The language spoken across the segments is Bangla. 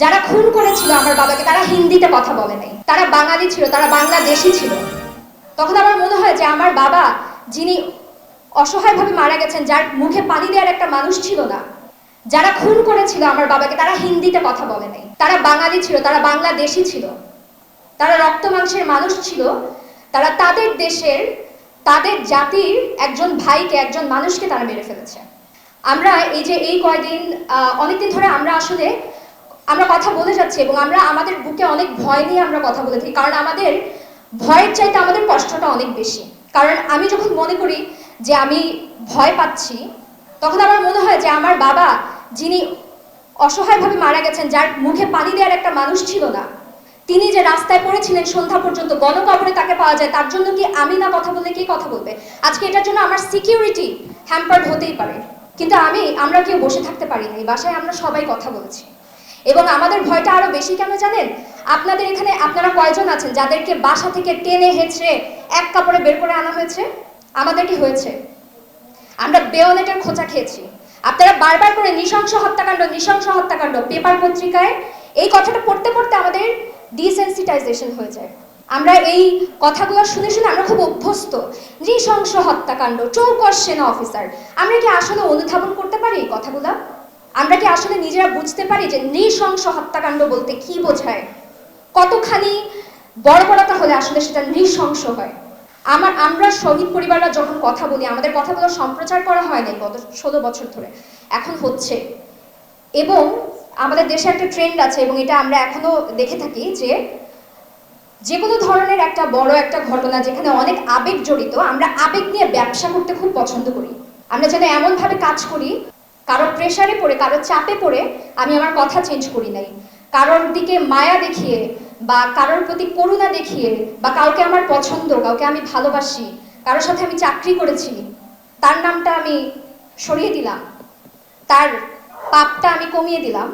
যারা খুন করেছিল আমার বাবাকে, তারা হিন্দিতে কথা বলে নাই। তারা বাঙালি ছিল, তারা বাংলাদেশি ছিল। তখন আমার মনে হয় যে আমার বাবা, যিনি অসহায়ভাবে মারা গেছেন, যার মুখে পানি দেওয়ার একটা মানুষ ছিল না, যারা খুন করেছিল আমার বাবাকে, তারা হিন্দিতে কথা বলে নাই। তারা বাঙালি ছিল, তারা বাংলাদেশি ছিল। তারা রক্ত মাংসের মানুষ ছিল। তারা তাদের দেশের, তাদের জাতির একজন ভাইকে, একজন মানুষকে তারা মেরে ফেলেছে। আমরা এই যে এই কয়দিন অনেকদিন ধরে আমরা আসলে আমরা কথা বলে যাচ্ছি এবং আমরা আমাদের বুকে অনেক ভয় নিয়ে আমরা কথা বলে থাকি। কারণ আমাদের ভয়ের চাইতে আমাদের কষ্টটা অনেক বেশি। কারণ আমি যখন মনে করি যে আমি ভয় পাচ্ছি, তখন আমার মনে হয় যে আমার বাবা যিনি অসহায়ভাবে মারা গেছেন, যার মুখে পানি দেওয়ার একটা মানুষ ছিল না, তিনি যে রাস্তায় পড়েছিলেন সন্ধ্যা পর্যন্ত, গণকবরে তাকে পাওয়া যায়, তার জন্য কি আমি না কথা বললে কে কথা বলবে? আজকে এটার জন্য আমার সিকিউরিটি হ্যাম্পার্ড হতেই পারে। কিন্তু আমি, আমরা কেউ বসে থাকতে পারি না। এই বাসায় আমরা সবাই কথা বলেছি। এবং আমাদের ভয়টা আরও বেশি কেন জানেন? আপনাদের এখানে আপনারা কয়জন আছেন যাদেরকে বাসা থেকে টেনে হেঁচড়ে এক কাপড়ে বের করে আনা হয়েছে? আমাদের কি হয়েছে? আমরা বেয়নেটের খোঁচা খেয়েছি। আপনারা বারবার করে নৃশংস হত্যাকাণ্ড নৃশংস হত্যাকাণ্ড, পেপার পত্রিকায় এই কথাটা পড়তে পড়তে আমাদের ডিসেন্সিটাইজেশন হয়ে যায়। আমরা এই কথাগুলো শুনে শুনে আমরা খুব অভ্যস্ত। নৃশংস হত্যাকাণ্ড, চৌকস সেনা অফিসার আমরা কি আসলে অনুধাবন করতে পারি এই কথাগুলো? আমরা কি আসলে নিজেরা বুঝতে পারি যে নৃশংস হত্যাকাণ্ড বলতে কি বোঝায়? কতখানি বড় বর্বরতা হলে আসলে সেটা নৃশংস হয়? আমার, আমরা শহীদ পরিবাররা যখন কথা বলি, আমাদের কথাগুলো সম্প্রচার করা হয় নাই গত ষোলো বছর ধরে। এখন হচ্ছে। এবং আমাদের দেশে একটা ট্রেন্ড আছে এবং এটা আমরা এখনও দেখে থাকি যে যে কোনো ধরনের একটা বড় একটা ঘটনা যেখানে অনেক আবেগ জড়িত, আমরা আবেগ নিয়ে ব্যবসা করতে খুব পছন্দ করি। আমরা যেন এমনভাবে কাজ করি কারও প্রেশারে পড়ে, কারও চাপে পড়ে আমি আমার কথা চেঞ্জ করি নাই। কারোর দিকে মায়া দেখিয়ে বা কারোর প্রতি করুণা দেখিয়ে বা কাউকে আমার পছন্দ, কাউকে আমি ভালোবাসি, কারোর সাথে আমি চাকরি করেছি, তার নামটা আমি সরিয়ে দিলাম, তার পাপটা আমি কমিয়ে দিলাম,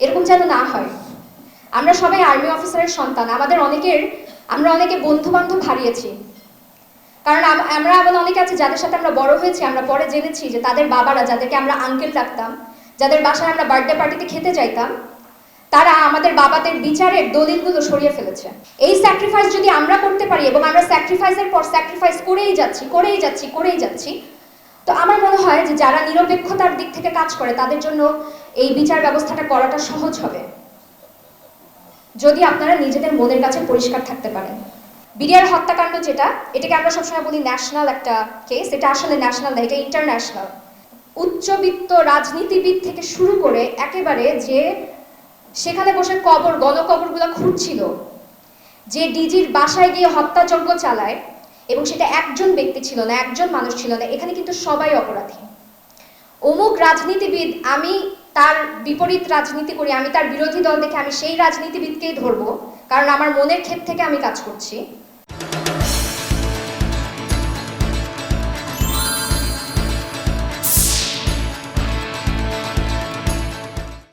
এরকম যেন না হয়। আমরা সবাই আর্মি অফিসারের সন্তান, আমাদের অনেকের, আমরা অনেকে বন্ধু বান্ধব হারিয়েছি। কারণ আমরা এমন অনেকে আছে যাদের সাথে আমরা বড় হয়েছি, আমরা পরে জেনেছি যে তাদের বাবারা যাদেরকে আমরা আঙ্কেল রাখতাম যাদের বাসায় আমরা বার্থডে পার্টিতে খেতে যাইতাম, তারা আমাদের বাবাদের বিচারের দলিলগুলো সরিয়ে ফেলেছে। এই স্যাক্রিফাইস যদি আমরা করতে পারি এবং আমরা স্যাক্রিফাইসের পর স্যাক্রিফাইস করেই যাচ্ছি করেই যাচ্ছি করেই যাচ্ছি, তো আমার মনে হয় যে যারা নিরপেক্ষতার দিক থেকে কাজ করে, তাদের জন্য এই বিচার ব্যবস্থাটা করাটা সহজ হবে। যদি আপনারা নিজেদের মনের কাছে পরিষ্কার থাকতে পারেন। বিডিআর হত্যাকাণ্ড যেটা, এটাকে আমরা সবসময় বলি ন্যাশনাল একটা কেস এটা আসলে ন্যাশনাল না, এটা ইন্টারন্যাশনাল উচ্চবিত্ত রাজনীতিবিদ থেকে শুরু করে একেবারে যে সেখানে বসে কবর, গণকবরগুলো খুঁড়ছিল যে ডিজির বাসায় গিয়ে হত্যাযজ্ঞ চালায় এবং সেটা একজন ব্যক্তি ছিল না, একজন মানুষ ছিল না, এখানে কিন্তু সবাই অপরাধী। অমুক রাজনীতিবিদ, আমি তার বিপরীত রাজনীতি করি, আমি তার বিরোধী দল দেখে আমি সেই রাজনীতিবিদকেই ধরবো, কারণ আমার মনের ক্ষেত থেকে আমি কাজ করছি।